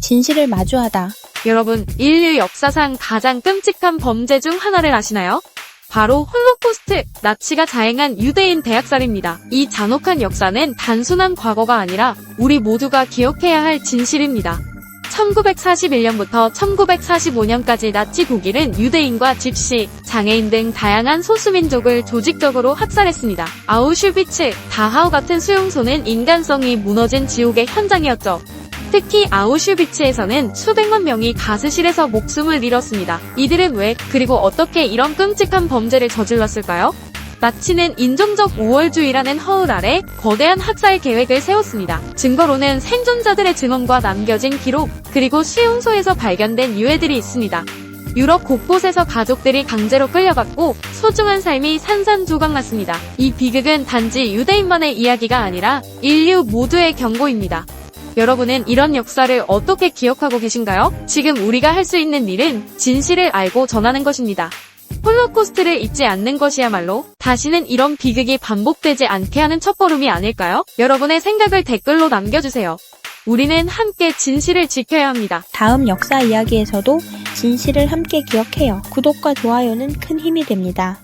진실을 마주하다. 여러분, 인류 역사상 가장 끔찍한 범죄 중 하나를 아시나요? 바로 홀로코스트, 나치가 자행한 유대인 대학살입니다. 이 잔혹한 역사는 단순한 과거가 아니라 우리 모두가 기억해야 할 진실입니다. 1941년부터 1945년까지 나치 독일은 유대인과 집시, 장애인 등 다양한 소수민족을 조직적으로 학살했습니다. 아우슈비츠, 다하우 같은 수용소는 인간성이 무너진 지옥의 현장이었죠. 특히 아우슈비츠에서는 수백만 명이 가스실에서 목숨을 잃었습니다. 이들은 왜 그리고 어떻게 이런 끔찍한 범죄를 저질렀을까요? 나치는 인종적 우월주의라는 허울 아래 거대한 학살 계획을 세웠습니다. 증거로는 생존자들의 증언과 남겨진 기록, 그리고 수용소에서 발견된 유해들이 있습니다. 유럽 곳곳에서 가족들이 강제로 끌려갔고 소중한 삶이 산산조각났습니다. 이 비극은 단지 유대인만의 이야기가 아니라 인류 모두의 경고입니다. 여러분은 이런 역사를 어떻게 기억하고 계신가요? 지금 우리가 할 수 있는 일은 진실을 알고 전하는 것입니다. 홀로코스트를 잊지 않는 것이야말로 다시는 이런 비극이 반복되지 않게 하는 첫걸음이 아닐까요? 여러분의 생각을 댓글로 남겨주세요. 우리는 함께 진실을 지켜야 합니다. 다음 역사 이야기에서도 진실을 함께 기억해요. 구독과 좋아요는 큰 힘이 됩니다.